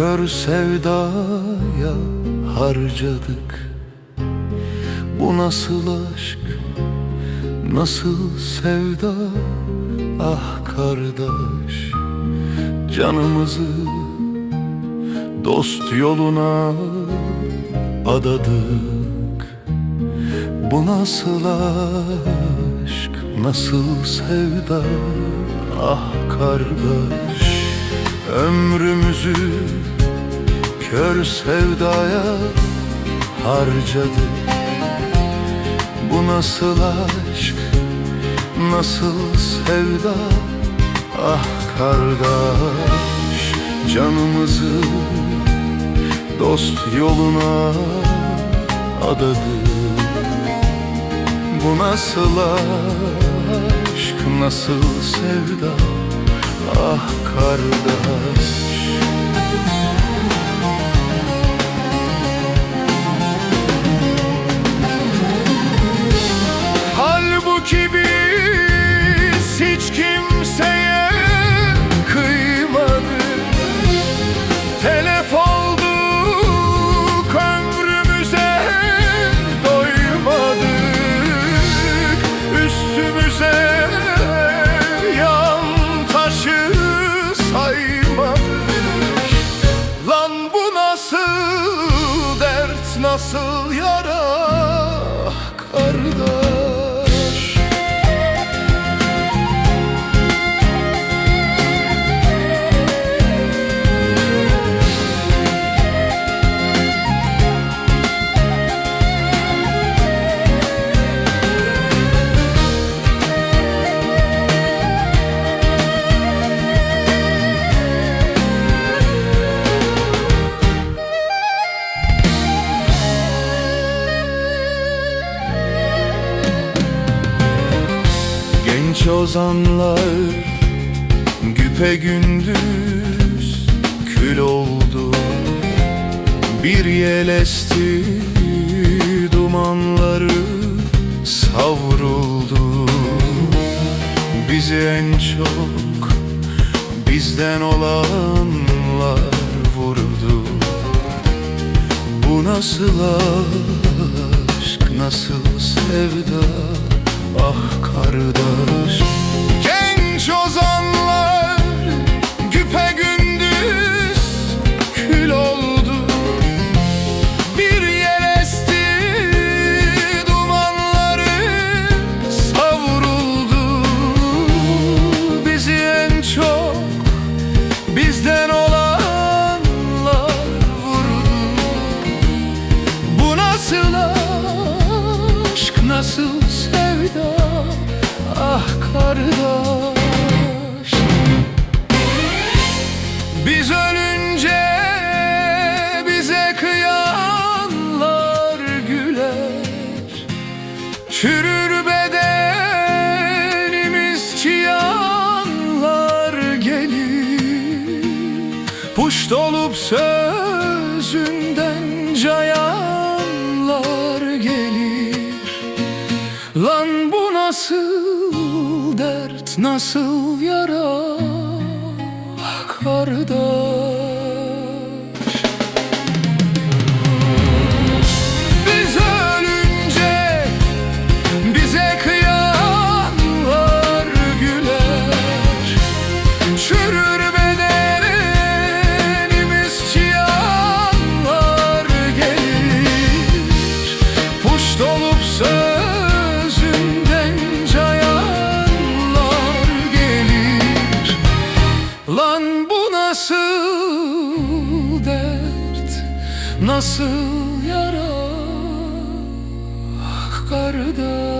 Kör sevdaya harcadık. Bu nasıl aşk, nasıl sevda? Ah kardeş, canımızı Dost yoluna adadık. Bu nasıl aşk, nasıl sevda? Ah kardeş Ömrümüzü kör sevdaya harcadık. Bu nasıl aşk, nasıl sevda? Ah kardeş canımızı dost yoluna adadık. Bu nasıl aşk, nasıl sevda Ah kardeş nasıl yara Genç ozanlar güpe gündüz kül oldu. Bir yel esti dumanları savruldu. Bizi en çok bizden olanlar vurdu. Bu nasıl aşk, nasıl sevda Ah kardeş. Genç ozanlar güpe gündüz kül oldu. Bir yel esti dumanları savruldu. Bizi en çok bizden olanlar vurdu. Bu nasıl aşk, nasıl sevda Ah kardeş. Biz ölünce bize kıyanlar güler. Çürür bedenimiz çıyanlar gelir. Puşt olup sözünden Lan bu nasıl dert nasıl yara kardeş nasıl yara ah kardeş